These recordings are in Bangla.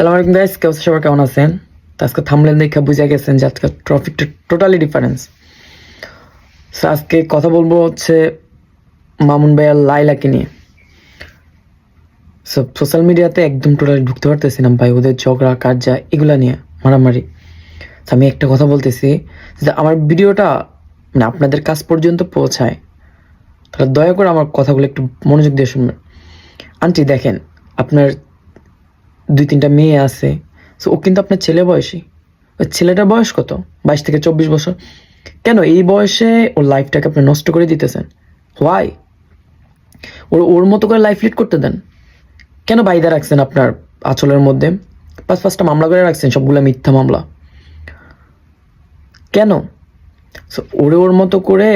সালাম আলাইকুম গাইস কেউ সবাই কেমন আছেন? তো আজকে থামলেন দেখে বুঝে গেছেন যে আজকে ট্রফিকটা টোটালি ডিফারেন্স সো আজকে কথা বলব হচ্ছে মামুন ভাই আর লাইলাকে নিয়ে। সো সোশ্যাল মিডিয়াতে একদম টোটালি ঢুকতে পারতেছি না ভাই, ওদের ঝগড়া কার্যা এগুলা নিয়ে মারামারি। তো আমি একটা কথা বলতেছি যে আমার ভিডিওটা মানে আপনাদের কাছ পর্যন্ত পৌঁছায়। তাহলে দয়া করে আমার কথাগুলো একটু মনোযোগ দিয়ে শুনবেন। আন্টি, দেখেন, আপনার দুই তিনটা মেয়ে আছে। সো ও কিন্তু আপনার ছেলে বয়সী। ওই ছেলেটার বয়স কত? বাইশ থেকে চব্বিশ বছর। কেন এই বয়সে ওর লাইফটাকে আপনি নষ্ট করে দিতেছেন? হোয়াই ওর ওর মতো করে লাইফ লিড করতে দেন। কেন বাইদা রাখছেন আপনার আঁচলের মধ্যে? পাঁচ পাঁচটা মামলা করে রাখছেন, সবগুলো মিথ্যা মামলা। কেন? সো ওরে ওর মতো করে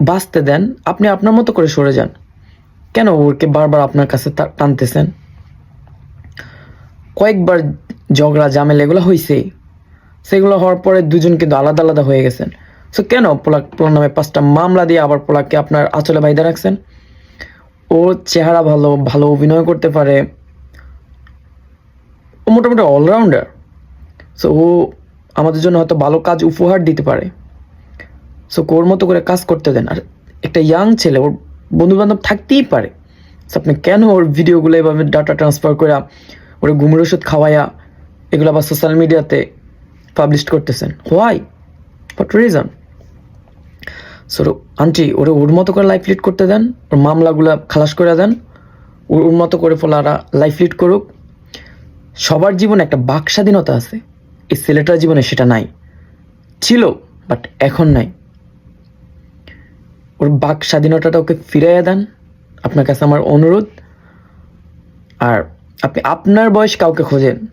বাঁচতে দেন, আপনি আপনার মতো করে সরে যান। কেন ওরকে বারবার আপনার কাছে টানতেছেন? কয়েকবার ঝগড়া, ঝামেলা এগুলো হয়েছেই সেগুলো হওয়ার পরে দুজন কিন্তু আলাদা আলাদা হয়ে গেছেন। সো কেন পোলাক পোলার নামে পাঁচটা মামলা দিয়ে আবার পোলাককে আপনার আঁচলে বাইদা রাখছেন? ওর চেহারা ভালো ভালো অভিনয় করতে পারে। ও মোটামুটি অলরাউন্ডার সো ও আমাদের জন্য হয়তো ভালো কাজ উপহার দিতে পারে। সো ওর মতো করে কাজ করতে দেন? আর একটা ইয়াং ছেলে, ওর বন্ধু বান্ধব থাকতেই পারে। So, আপনি কেন ওর ভিডিওগুলো এভাবে ডাটা ট্রান্সফার করে ওর ঘুমের ওষুধ খাওয়াইয়া এগুলো আবার সোশ্যাল মিডিয়াতে পাবলিশ করতেছেন। Why what reason so aunty ওরে ওর মতো করে লাইফ লিড করতে দেন, ওর মামলাগুলো খালাস করে দেন, ওর ওর মতো করে ফলারা লাইফ লিড করুক। সবার জীবনে একটা বাক স্বাধীনতা আছে, এই ছেলেটার জীবনে সেটা নাই। ছিল বাট এখন নাই। ওর বাক স্বাধীনতাটা ওকে ফিরাইয়া দেন। আপনার কাছে আমার অনুরোধ। আর আপনি আপনার বয়স কাউকে খোঁজেন।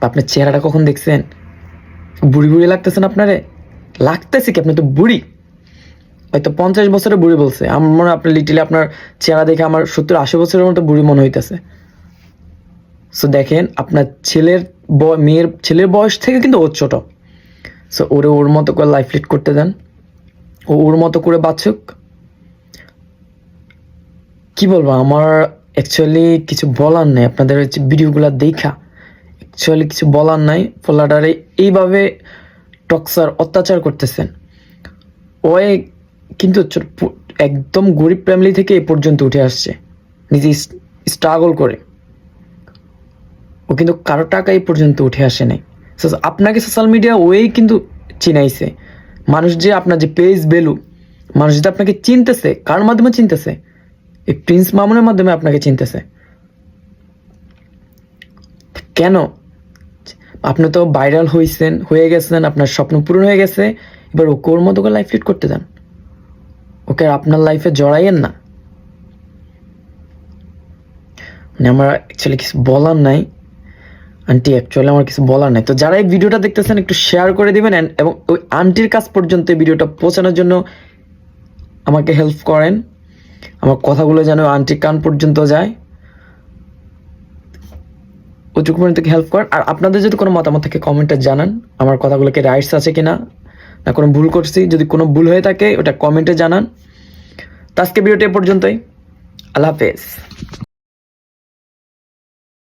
আপনার চেহারাটা কখন দেখছেন? বুড়ি বুড়ি লাগতেছেন আপনারে? লাগতেছে কি? আপনি তো বুড়ি। হয়তো পঞ্চাশ বছরের বুড়ি বলছে। আমার মনে আপনার লিটিলে আপনার চেহারা দেখে আমার সত্তর আশি বছরের মতো বুড়ি মনে হইতেছে। সো দেখেন, আপনার ছেলের মেয়ের ছেলের বয়স থেকে কিন্তু ওর ছোট। সো ওরে ওর মতো করে লাইফ লিড করতে দেন। ও ওর মতো করে বাঁচুক। কি বলব? আমার অ্যাকচুয়ালি কিছু বলার নেই, আপনাদের হচ্ছে ভিডিওগুলো দেখা। অ্যাকচুয়ালি কিছু বলার নাই ফলাডারে এইভাবে টক্সার অত্যাচার করতেছেন। ওই কিন্তু একদম গরিব ফ্যামিলি থেকে এ পর্যন্ত উঠে আসছে, নিজে স্ট্রাগল করে। ও কিন্তু কারও টাকা এই পর্যন্ত উঠে আসে নাই। আপনাকে সোশ্যাল মিডিয়া ওই কিন্তু চিনাইছে। মানুষ যে আপনার যে পেজ ভ্যালু মানুষ যে আপনাকে চিনতেছে, কার মাধ্যমে চিনতেছে? এই প্রিন্স মামুনের মাধ্যমে আপনাকে চিনতেছে। কেন? আপনি তো ভাইরাল হয়েছেন হয়ে গেছেন, আপনার স্বপ্ন পূরণ হয়ে গেছে, এবার ওকে ওর মতো করে লাইফ লিড করতে দেন ওকে আপনার লাইফে জড়াইয়েন না। মানে আমার অ্যাকচুয়ালি কিছু বলার নাই। আন্টি অ্যাকচুয়ালি আমার কিছু বলার নাই। তো যারা এই ভিডিওটা দেখতেছেন, একটু শেয়ার করে দিবেন এবং ওই আন্টির কাছ পর্যন্ত এই ভিডিওটা পৌঁছানোর জন্য আমাকে হেল্প করেন। আমার কথাগুলো যেন আন্টি কান পর্যন্ত যায়। ওটুকু পর্যন্ত হেল্প করেন? আর আপনাদের যদি কোনো মতামত থাকে কমেন্টে জানান। আমার কথাগুলো কি রাইটস আছে কি না না কোনো ভুল করছি? যদি কোনো ভুল হয়ে থাকে, ওটা কমেন্টে জানান। তো আজকে ভিডিওটা পর্যন্তই। আল্লাহ হাফেজ।